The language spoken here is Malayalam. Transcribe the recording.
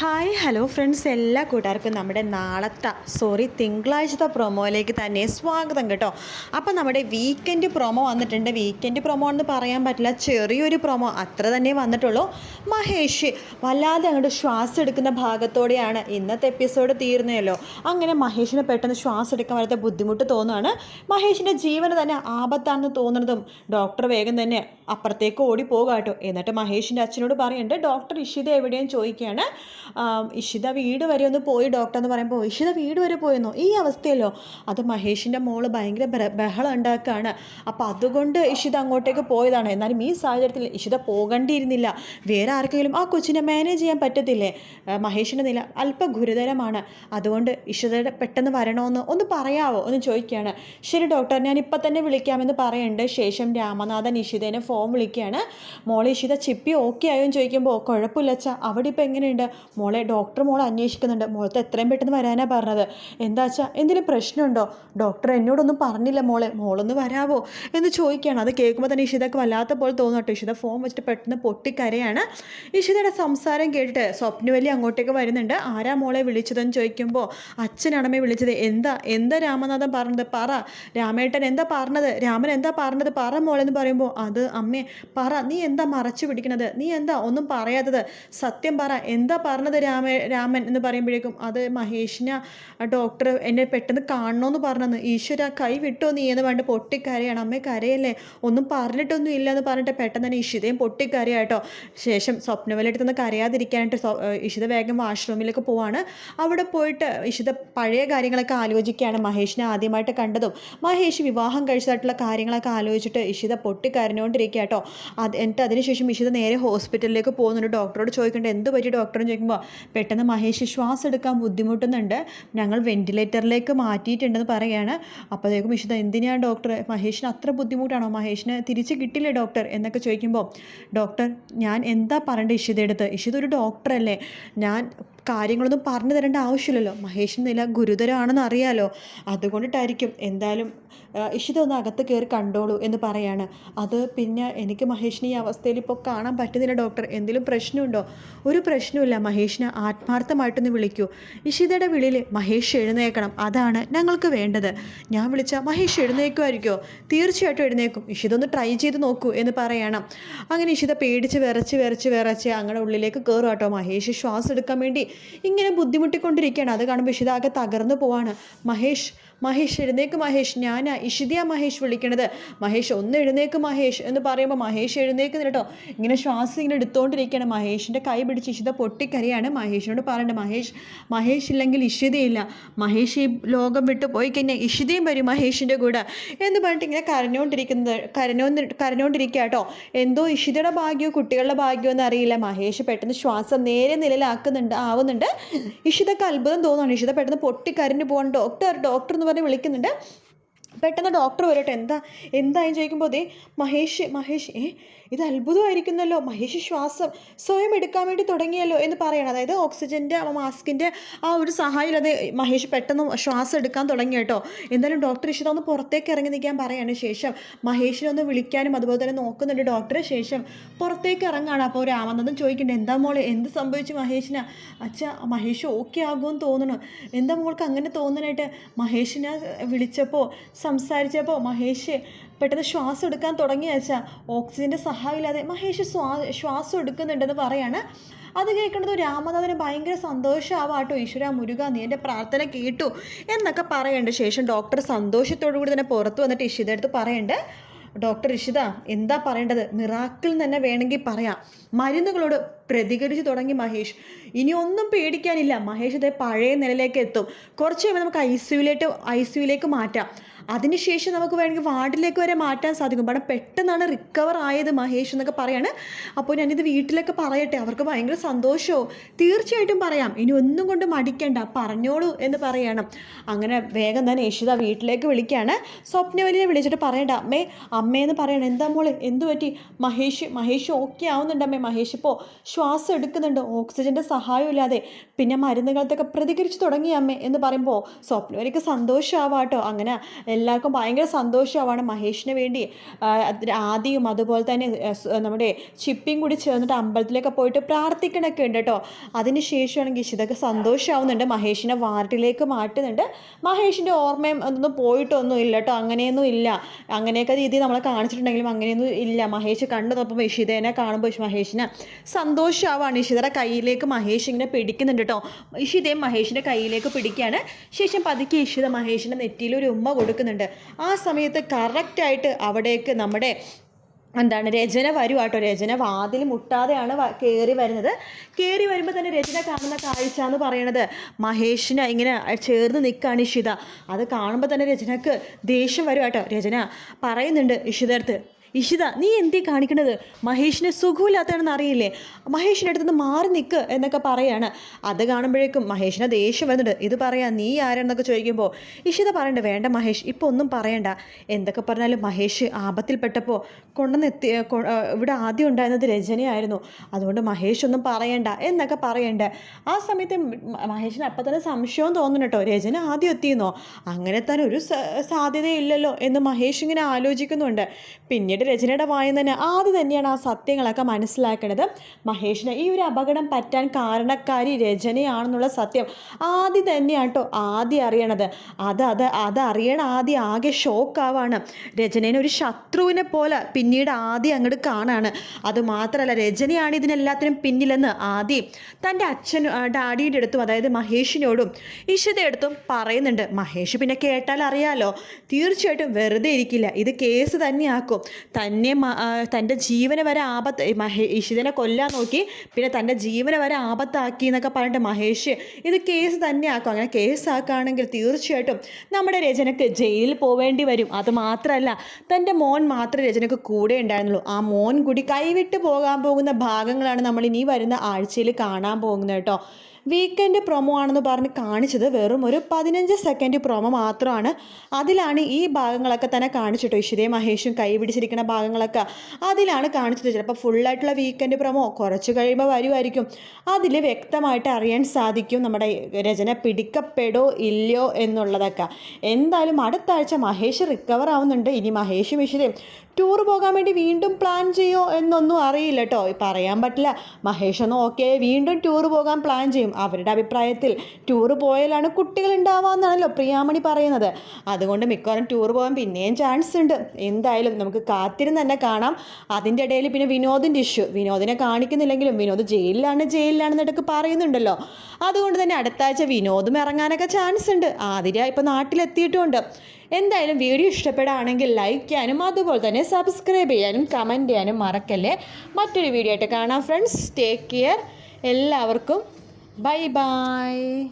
ഹായ് ഹലോ ഫ്രണ്ട്സ് എല്ലാ കൂട്ടുകാർക്കും നമ്മുടെ നാളത്തെ സോറി തിങ്കളാഴ്ചത്തെ പ്രൊമോയിലേക്ക് തന്നെ സ്വാഗതം കേട്ടോ. അപ്പോൾ നമ്മുടെ വീക്കെൻഡ് പ്രൊമോ വന്നിട്ടുണ്ട്. വീക്കെൻഡ് പ്രൊമോ എന്ന് പറയാൻ പറ്റില്ല. ചെറിയൊരു പ്രൊമോ അത്ര തന്നെ വന്നിട്ടുള്ളൂ. മഹേഷ് വല്ലാതെ അങ്ങോട്ട് ശ്വാസം എടുക്കുന്ന ഭാഗത്തോടെയാണ് ഇന്നത്തെ എപ്പിസോഡ് തീർന്നല്ലോ. അങ്ങനെ മഹേഷിന് പെട്ടെന്ന് ശ്വാസം എടുക്കാൻ വരാത്ത ബുദ്ധിമുട്ട് തോന്നുകയാണ് മഹേഷിന്റെ ജീവന് തന്നെ ആപത്താണെന്ന് തോന്നുന്നതും ഡോക്ടർ വേഗം തന്നെ അപ്പുറത്തേക്ക് ഓടി പോകാട്ടോ കേട്ടോ എന്നിട്ട് മഹേഷിന്റെ അച്ഛനോട് പറയുന്നുണ്ട് ഡോക്ടർ ഇഷിത എവിടെയും ചോദിക്കുകയാണ്. ഇഷിത വീട് വരെ ഒന്ന് പോയി ഡോക്ടർ എന്ന് പറയുമ്പോൾ ഇഷിത വീട് വരെ പോയെന്നോ? ഈ അവസ്ഥയല്ലോ? അത് മഹേഷിന്റെ മോൾ ഭയങ്കര ബഹ- ബഹളം ഉണ്ടാക്കുകയാണ്. അപ്പോൾ അതുകൊണ്ട് ഇഷിത അങ്ങോട്ടേക്ക് പോയതാണ്. എന്നാലും ഈ സാഹചര്യത്തിൽ ഇഷിത പോകേണ്ടിയിരുന്നില്ല. വേറെ ആർക്കെങ്കിലും ആ കൊച്ചിനെ മാനേജ് ചെയ്യാൻ പറ്റത്തില്ലേ? മഹേഷിന്റെ നില അല്പം ഗുരുതരമാണ്. അതുകൊണ്ട് ഇഷിതയുടെ പെട്ടെന്ന് വരണമെന്ന് ഒന്ന് പറയാവോ? ഒന്ന് ചോദിക്കുകയാണ്. ശരി ഡോക്ടർ ഞാൻ ഇപ്പം തന്നെ വിളിക്കാമെന്ന് പറയുന്നുണ്ട്. ശേഷം രാമനാഥൻ ഇഷിതേനെ ഫോം വിളിക്കുകയാണ്. മോളെ ഇഷിത ചിപ്പി ഓക്കെ ആയോ? എന്ന് ചോദിക്കുമ്പോൾ കുഴപ്പമില്ല അച്ഛാ. അവിടെ ഇപ്പം എങ്ങനെയുണ്ട്? മോളെ ഡോക്ടർ മോളെ അന്വേഷിക്കുന്നുണ്ട്. മോളത്തെ എത്രയും പെട്ടെന്ന് വരാനാ പറഞ്ഞത്. എന്താ വെച്ചാൽ എന്തെങ്കിലും പ്രശ്നമുണ്ടോ? ഡോക്ടർ എന്നോടൊന്നും പറഞ്ഞില്ല മോളെ. മോളൊന്ന് വരാവോ എന്ന് ചോദിക്കുകയാണ്. അത് കേൾക്കുമ്പോൾ തന്നെ ഇഷിതക്ക് വല്ലാത്ത പോലെ തോന്നട്ടെ ഇഷിത ഫോൺ വെച്ചിട്ട് പെട്ടെന്ന് പൊട്ടിക്കരയാണ്. ഇഷിതയുടെ സംസാരം കേട്ടിട്ട് സ്വപ്നവലി അങ്ങോട്ടേക്ക് വരുന്നുണ്ട്. ആരാ മോളെ വിളിച്ചതെന്ന് ചോദിക്കുമ്പോൾ അച്ഛനാണമ്മേ വിളിച്ചത്. എന്താ എന്താ രാമനാഥൻ പറഞ്ഞത്? പറ. രാമേട്ടൻ എന്താ പറഞ്ഞത്? രാമൻ എന്താ പറഞ്ഞത്? പറ മോളെന്ന് പറയുമ്പോൾ അത് അമ്മേ പറ. നീ എന്താ മറച്ചു പിടിക്കണത്? നീ എന്താ ഒന്നും പറയാത്തത്? സത്യം പറ. എന്താ പറഞ്ഞത്? രാമ രാമൻ എന്ന് പറയുമ്പോഴേക്കും അത് മഹേഷിനെ ഡോക്ടർ എന്നെ പെട്ടെന്ന് കാണണമെന്ന് പറഞ്ഞെന്ന്. ഈശ്വര കൈ വിട്ടോ നീ എന്ന് പറഞ്ഞിട്ട് പൊട്ടിക്കരയാണ്. അമ്മേ കരയല്ലേ? ഒന്നും പറഞ്ഞിട്ടൊന്നും ഇല്ല എന്ന് പറഞ്ഞിട്ട് പെട്ടെന്ന് തന്നെ ഇഷിതയും പൊട്ടിക്കരയാട്ടോ ശേഷം സ്വപ്നവലെടുത്ത് നിന്ന് കരയാതിരിക്കാനായിട്ട് ഇഷിത വേഗം വാഷ്റൂമിലേക്ക് പോവാണ്. അവിടെ പോയിട്ട് ഇഷിത പഴയ കാര്യങ്ങളൊക്കെ ആലോചിക്കുകയാണ് മഹേഷിനെ ആദ്യമായിട്ട് കണ്ടതും. മഹേഷ് വിവാഹം കഴിച്ചതായിട്ടുള്ള കാര്യങ്ങളൊക്കെ ആലോചിച്ചിട്ട് ഇഷിത പൊട്ടിക്കരഞ്ഞുകൊണ്ടിരിക്കുക കേട്ടോ അത് എന്നിട്ട് അതിനുശേഷം ഇഷിത നേരെ ഹോസ്പിറ്റലിലേക്ക് പോകുന്നുണ്ട്. ഡോക്ടറോട് ചോദിക്കേണ്ടത് എന്ത് പറ്റി ഡോക്ടർ എന്ന് ചോദിക്കുമ്പോൾ പെട്ടെന്ന് മഹേഷ് ശ്വാസം എടുക്കാൻ ബുദ്ധിമുട്ടുന്നുണ്ട്. ഞങ്ങൾ വെന്റിലേറ്ററിലേക്ക് മാറ്റിയിട്ടുണ്ടെന്ന് പറയുകയാണ് അപ്പോഴേക്കും വിശുദ്ധ എന്തിനാണ് ഡോക്ടർ മഹേഷിന് അത്ര ബുദ്ധിമുട്ടാണോ? മഹേഷിന് തിരിച്ച് കിട്ടില്ലേ ഡോക്ടർ? എന്നൊക്കെ ചോദിക്കുമ്പോൾ ഡോക്ടർ ഞാൻ എന്താ പറയേണ്ടത് ഇഷിതയെടുത്ത് ഇഷിത ഒരു ഡോക്ടറല്ലേ. ഞാൻ കാര്യങ്ങളൊന്നും പറഞ്ഞു തരേണ്ട ആവശ്യമില്ലല്ലോ. മഹേഷിന്റെ നില ഗുരുതരമാണെന്ന് അറിയാലോ. അതുകൊണ്ടിട്ടായിരിക്കും എന്തായാലും ഇഷിത ഒന്ന് അകത്ത് കയറി കണ്ടോളൂ എന്ന് പറയാണ്. അത് പിന്നെ എനിക്ക് മഹേഷിനെ ഈ അവസ്ഥയിൽ ഇപ്പോൾ കാണാൻ പറ്റുന്നില്ല ഡോക്ടർ. എന്തെങ്കിലും പ്രശ്നമുണ്ടോ? ഒരു പ്രശ്നമില്ല മഹേഷിനെ ആത്മാർത്ഥമായിട്ടൊന്ന് വിളിക്കൂ. ഇഷിതയുടെ വിളിയിൽ മഹേഷ് എഴുന്നേക്കണം അതാണ് ഞങ്ങൾക്ക് വേണ്ടത്. ഞാൻ വിളിച്ചാൽ മഹേഷ് എഴുന്നേക്കുമായിരിക്കുമോ തീർച്ചയായിട്ടും എഴുന്നേക്കും ഇഷിത ഒന്ന് ട്രൈ ചെയ്ത് നോക്കൂ എന്ന് പറയണം. അങ്ങനെ ഇഷിത പേടിച്ച് വിറച്ച് വിറച്ച് വിറച്ച് അങ്ങനെ ഉള്ളിലേക്ക് കയറും കേട്ടോ. മഹേഷ് ശ്വാസം എടുക്കാൻ വേണ്ടി ഇങ്ങനെ ബുദ്ധിമുട്ടിക്കൊണ്ടിരിക്കുകയാണ്. അത് കാണുമ്പോൾ ഇഷിതാകെ തകർന്നു പോവാണ്. മഹേഷ് മഹേഷ് എഴുന്നേക്ക് മഹേഷ്. ഞാനാ ഇഷിതയാ മഹേഷ് വിളിക്കണത്. മഹേഷ് ഒന്ന് എഴുന്നേക്ക് മഹേഷ് എന്ന് പറയുമ്പോൾ മഹേഷ് എഴുന്നേക്കുന്നില്ല കേട്ടോ. ഇങ്ങനെ ശ്വാസം ഇങ്ങനെ എടുത്തുകൊണ്ടിരിക്കുകയാണ് മഹേഷിന്റെ കൈ പിടിച്ച് ഇഷിത പൊട്ടിക്കരയാണ്. മഹേഷിനോട് പറയേണ്ടത് മഹേഷ് മഹേഷ് ഇല്ലെങ്കിൽ ഇഷിതയില്ല. മഹേഷ് ഈ ലോകം വിട്ടു പോയി കഴിഞ്ഞാൽ ഇഷിതയും വരും മഹേഷിന്റെ കൂടെ. എന്ന് പറഞ്ഞിട്ട് ഇങ്ങനെ കരഞ്ഞുകൊണ്ടിരിക്കുന്നത് കരഞ്ഞോന്ന് കരഞ്ഞുകൊണ്ടിരിക്കുക കേട്ടോ. എന്തോ ഇഷിതയുടെ ഭാഗ്യമോ കുട്ടികളുടെ ഭാഗ്യമോ എന്നറിയില്ല. മഹേഷ് പെട്ടെന്ന് ശ്വാസം നേരെ നിലയിലാക്കുന്നുണ്ട്. ആവുന്നുണ്ട് ഇഷിതക്ക് അത്ഭുതം തോന്നുന്നുണ്ട് ഇഷിത പെട്ടെന്ന് പൊട്ടിക്കരഞ്ഞു പോകാൻ ഡോക്ടർ ഡോക്ടർ എന്ന് പറഞ്ഞ് വിളിക്കുന്നുണ്ട്. പെട്ടെന്ന് ഡോക്ടർ വരട്ടെ. എന്താ എന്തായെന്ന് ചോദിക്കുമ്പോൾ ദേ മഹേഷ് മഹേഷ് ഏ ഇത് അത്ഭുതമായിരിക്കുന്നല്ലോ. മഹേഷ് ശ്വാസം സ്വയം എടുക്കാൻ വേണ്ടി തുടങ്ങിയല്ലോ എന്ന് പറയണം. അതായത് ഓക്സിജന്റെ മാസ്കിന്റെ ആ ഒരു സഹായം അത് മഹേഷ് പെട്ടെന്ന് ശ്വാസം എടുക്കാൻ തുടങ്ങി കേട്ടോ. എന്തായാലും ഡോക്ടർ ഇഷിത ഒന്ന് പുറത്തേക്ക് ഇറങ്ങി നിൽക്കാൻ പറയാണ് ശേഷം. മഹേഷിനെ ഒന്ന് വിളിക്കാനും അതുപോലെ തന്നെ നോക്കുന്നുണ്ട് ഡോക്ടറെ ശേഷം. പുറത്തേക്ക് ഇറങ്ങാണ്. അപ്പോൾ രാമനാഥൻ ചോദിക്കുന്നുണ്ട് എന്താ മോളെ എന്ത് സംഭവിച്ചു മഹേഷിന്? അച്ഛാ മഹേഷ് ഓക്കെ ആകുമെന്ന് തോന്നുന്നു. എന്താ മോൾക്ക് അങ്ങനെ തോന്നാനായിട്ട് മഹേഷിനെ വിളിച്ചപ്പോൾ സംസാരിച്ചപ്പോൾ മഹേഷ് പെട്ടെന്ന് ശ്വാസം എടുക്കാൻ തുടങ്ങി അച്ഛാ. ഓക്സിജന്റെ സഹായമില്ലാതെ മഹേഷ് സ്വാ ശ്വാസം എടുക്കുന്നുണ്ടെന്ന് പറയാണ്. അത് കേൾക്കുന്നത് രാമനാഥന് ഭയങ്കര സന്തോഷമാവാം കേട്ടോ ഈശ്വര മുരുക നീ എന്റെ പ്രാർത്ഥന കേട്ടു എന്നൊക്കെ പറയേണ്ട. ശേഷം ഡോക്ടർ സന്തോഷത്തോടു കൂടി തന്നെ പുറത്ത് വന്നിട്ട് ഇഷിത അടുത്ത് പറയണ്ട്. ഡോക്ടർ ഇഷിത എന്താ പറയേണ്ടത്? മിറാക്കിൾ തന്നെ വേണമെങ്കിൽ പറയാം. മരുന്നുകളോട് പ്രതികരിച്ചു തുടങ്ങി മഹേഷ്. ഇനി ഒന്നും പേടിക്കാനില്ല. മഹേഷ് ഇതേ പഴയ നിലയിലേക്ക് എത്തും. കുറച്ച് കഴിയുമ്പോൾ നമുക്ക് ഐ സിയുലേക്ക് ഐ സിയുലേക്ക് മാറ്റാം. അതിനുശേഷം നമുക്ക് വേണമെങ്കിൽ വാർഡിലേക്ക് വരെ മാറ്റാൻ സാധിക്കും. കാരണം പെട്ടെന്നാണ് റിക്കവർ ആയത് മഹേഷ് എന്നൊക്കെ പറയാണ്. അപ്പോൾ ഞാനിത് വീട്ടിലൊക്കെ പറയട്ടെ. അവർക്ക് ഭയങ്കര സന്തോഷവും. തീർച്ചയായിട്ടും പറയാം. ഇനി ഒന്നും കൊണ്ട് മടിക്കേണ്ട. പറഞ്ഞോളൂ എന്ന് പറയണം. അങ്ങനെ വേഗം തന്നെ യശിത വീട്ടിലേക്ക് വിളിക്കുകയാണ്. സ്വപ്നവലിനെ വിളിച്ചിട്ട് പറയണ്ട. അമ്മേ അമ്മയെന്ന് പറയണം എന്താ മോളെ? എന്തു പറ്റി മഹേഷ് മഹേഷ് ഓക്കെ ആവുന്നുണ്ട് അമ്മേ. മഹേഷ് ഇപ്പോൾ ശ്വാസം എടുക്കുന്നുണ്ട്. ഓക്സിജന്റെ സഹായമില്ലാതെ പിന്നെ മരുന്നുകൾക്കൊക്കെ പ്രതികരിച്ച് തുടങ്ങി അമ്മേ എന്ന് പറയുമ്പോൾ സ്വപ്നവരിക്ക് സന്തോഷമാവാട്ടോ അങ്ങനെ എല്ലാവർക്കും ഭയങ്കര സന്തോഷമാവാണ് മഹേഷിന് വേണ്ടി. ആദ്യം അതുപോലെ തന്നെ നമ്മുടെ ചിപ്പിയും കൂടി ചേർന്നിട്ട് അമ്പലത്തിലൊക്കെ പോയിട്ട് പ്രാർത്ഥിക്കണൊക്കെ ഉണ്ട് കേട്ടോ. അതിന് ശേഷമാണെങ്കിൽ ഇഷിതൊക്കെ സന്തോഷമാവുന്നുണ്ട് മഹേഷിനെ വാർഡിലേക്ക് മാറ്റുന്നുണ്ട്. മഹേഷിന്റെ ഓർമ്മയും അതൊന്നും പോയിട്ടൊന്നും ഇല്ല കേട്ടോ. അങ്ങനെയൊന്നും ഇല്ല. അങ്ങനെയൊക്കെ രീതി നമ്മളെ കാണിച്ചിട്ടുണ്ടെങ്കിലും അങ്ങനെയൊന്നും ഇല്ല. മഹേഷ് കണ്ടു നോക്കുമ്പോൾ ഇഷിതേനെ കാണുമ്പോൾ മഹേഷിന് സന്തോഷമാവാണ് ഇഷിതയുടെ കയ്യിലേക്ക് മഹേഷ് ഇങ്ങനെ പിടിക്കുന്നുണ്ട് കേട്ടോ ഇഷിതയും മഹേഷിന്റെ കയ്യിലേക്ക് പിടിക്കുകയാണ്. ശേഷം പതുക്കെ ഇഷിത മഹേഷിന്റെ നെറ്റിയിൽ ഒരു ഉമ്മ കൊടുക്കുന്നുണ്ട്. ആ സമയത്ത് കറക്റ്റായിട്ട് അവിടേക്ക് നമ്മുടെ എന്താണ് രചന വരുവാട്ടോ രചന വാതിൽ മുട്ടാതെയാണ് കയറി വരുന്നത്. കയറി വരുമ്പോൾ തന്നെ രചന കാണുന്ന കാഴ്ച എന്ന് പറയണത് മഹേഷിന് ഇങ്ങനെ ചേർന്ന് നിൽക്കുകയാണ് ഇഷിത അത് കാണുമ്പോൾ തന്നെ രചനക്ക് ദേഷ്യം വരുവാട്ടോ രചന പറയുന്നുണ്ട് ഇഷിതടുത്ത് ഇഷിത നീ എന്തേ കാണിക്കണത്? മഹേഷിന് സുഖമില്ലാത്തതാണെന്ന് അറിയില്ലേ? മഹേഷിന്റെ അടുത്ത് നിന്ന് മാറി നിൽക്ക് എന്നൊക്കെ പറയാണ്. അത് കാണുമ്പോഴേക്കും മഹേഷിനെ ദേഷ്യം വന്നിട്ട് ഇത് പറയാം നീ ആരാണെന്നൊക്കെ ചോദിക്കുമ്പോൾ ഇഷിത പറയണ്ട വേണ്ട മഹേഷ് ഇപ്പോൾ ഒന്നും പറയണ്ട. എന്തൊക്കെ പറഞ്ഞാലും മഹേഷ് ആപത്തിൽപ്പെട്ടപ്പോൾ കൊണ്ടുവന്ന് എത്തി ഇവിടെ ആദ്യം ഉണ്ടായിരുന്നത് രചനയായിരുന്നു. അതുകൊണ്ട് മഹേഷ് ഒന്നും പറയണ്ട എന്നൊക്കെ പറയണ്ട. ആ സമയത്ത് മഹേഷിന് അപ്പം തന്നെ സംശയവും തോന്നുന്നു കേട്ടോ. രചന ആദ്യം എത്തിയെന്നോ? അങ്ങനെ തന്നെ ഒരു സാധ്യതയില്ലല്ലോ എന്ന് മഹേഷ് ഇങ്ങനെ ആലോചിക്കുന്നുണ്ട്. പിന്നീട് രചനയുടെ വായം തന്നെ. ആദ്യം തന്നെയാണ് ആ സത്യങ്ങളൊക്കെ മനസ്സിലാക്കണത്. മഹേഷിന് ഈ ഒരു അപകടം പറ്റാൻ കാരണക്കാരി രചനയാണെന്നുള്ള സത്യം ആദ്യം തന്നെയാണ് കേട്ടോ ആദ്യം അറിയണത്. അത് അത് അത് അറിയണ ആദ്യം ആകെ ഷോക്കാവാണ്. രചനേനെ ഒരു ശത്രുവിനെ പോലെ പിന്നീട് ആദ്യം അങ്ങോട്ട് കാണാണ്. അത് മാത്രമല്ല രചനയാണ് ഇതിനെല്ലാത്തിനും പിന്നിലെന്ന് ആദ്യം തന്റെ അച്ഛൻ ഡാഡിയുടെ അടുത്തും അതായത് മഹേഷിനോടും ഇഷിതയെടുത്തും പറയുന്നുണ്ട്. മഹേഷ് പിന്നെ കേട്ടാൽ അറിയാലോ തീർച്ചയായിട്ടും വെറുതെ ഇരിക്കില്ല. ഇത് കേസ് തന്നെയാക്കും. തന്നെ തന്റെ ജീവനെ വരെ ആപത്ത് മഹേ ഇഷിതനെ കൊല്ലാൻ നോക്കി പിന്നെ തന്റെ ജീവനെ വരെ ആപത്താക്കി എന്നൊക്കെ പറഞ്ഞിട്ട് മഹേഷ് ഇത് കേസ് തന്നെ ആക്കും അങ്ങനെ കേസ് കേസാക്കുകയാണെങ്കിൽ തീർച്ചയായിട്ടും നമ്മുടെ രചനയ്ക്ക് ജയിലിൽ പോവേണ്ടി വരും. അത് മാത്രമല്ല തന്റെ മോൻ മാത്രമേ രചനയ്ക്ക് കൂടെ ഉണ്ടായിരുന്നുള്ളൂ. ആ മോൻ കൂടി കൈവിട്ട് പോകാൻ പോകുന്ന ഭാഗങ്ങളാണ് നമ്മൾ ഇനി വരുന്ന ആഴ്ചയിൽ കാണാൻ പോകുന്നത് കേട്ടോ. വീക്കെൻഡ് പ്രൊമോ ആണെന്ന് പറഞ്ഞ് കാണിച്ചത് വെറും ഒരു പതിനഞ്ച് സെക്കൻഡ് പ്രൊമോ മാത്രമാണ്. അതിലാണ് ഈ ഭാഗങ്ങളൊക്കെ തന്നെ കാണിച്ചിട്ടോ? ഇഷിതേ മഹേഷും കൈ പിടിച്ചിരിക്കുന്ന ഭാഗങ്ങളൊക്കെ അതിലാണ് കാണിച്ചത്. ചിലപ്പോൾ ഫുള്ളായിട്ടുള്ള വീക്കെൻഡ് പ്രൊമോ കുറച്ച് കഴിയുമ്പോൾ വരുമായിരിക്കും അതിൽ വ്യക്തമായിട്ട് അറിയാൻ സാധിക്കും നമ്മുടെ രചന പിടിക്കപ്പെടോ ഇല്ലയോ എന്നുള്ളതൊക്കെ. എന്തായാലും അടുത്ത ആഴ്ച മഹേഷ് റിക്കവർ ആവുന്നുണ്ട്. ഇനി മഹേഷും ഇഷിതയും ടൂർ പോകാൻ വേണ്ടി വീണ്ടും പ്ലാൻ ചെയ്യോ എന്നൊന്നും അറിയില്ല കേട്ടോ പറയാൻ പറ്റില്ല. മഹേഷ് ഒന്ന് ഓക്കെ വീണ്ടും ടൂർ പോകാൻ പ്ലാൻ ചെയ്യും. അവരുടെ അഭിപ്രായത്തിൽ ടൂർ പോയാലാണ് കുട്ടികൾ ഉണ്ടാവാമെന്നാണല്ലോ പ്രിയാമണി പറയുന്നത്. അതുകൊണ്ട് മിക്കവാറും ടൂർ പോകാൻ പിന്നെയും ചാൻസ് ഉണ്ട്. എന്തായാലും നമുക്ക് കാത്തിരുന്ന് തന്നെ കാണാം. അതിന്റെ ഇടയിൽ പിന്നെ വിനോദിന്റെ ഇഷ്യൂ വിനോദിനെ കാണിക്കുന്നില്ലെങ്കിലും വിനോദ് ജയിലിലാണ് ജയിലിലാണെന്നിടക്ക് പറയുന്നുണ്ടല്ലോ. അതുകൊണ്ട് തന്നെ അടുത്ത ആഴ്ച വിനോദും ഇറങ്ങാനൊക്കെ ചാൻസ് ഉണ്ട്. ആതിര ഇപ്പോൾ നാട്ടിലെത്തിയിട്ടുമുണ്ട് എന്തായാലും വീഡിയോ ഇഷ്ടപ്പെടുകയാണെങ്കിൽ ലൈക്ക് ചെയ്യാനും അതുപോലെ തന്നെ സബ്സ്ക്രൈബ് ചെയ്യാനും കമന്റ് ചെയ്യാനും മറക്കല്ലേ. മറ്റൊരു വീഡിയോ ആയിട്ട് കാണാം ഫ്രണ്ട്സ് ടേക്ക് കെയർ എല്ലാവർക്കും Bye-bye.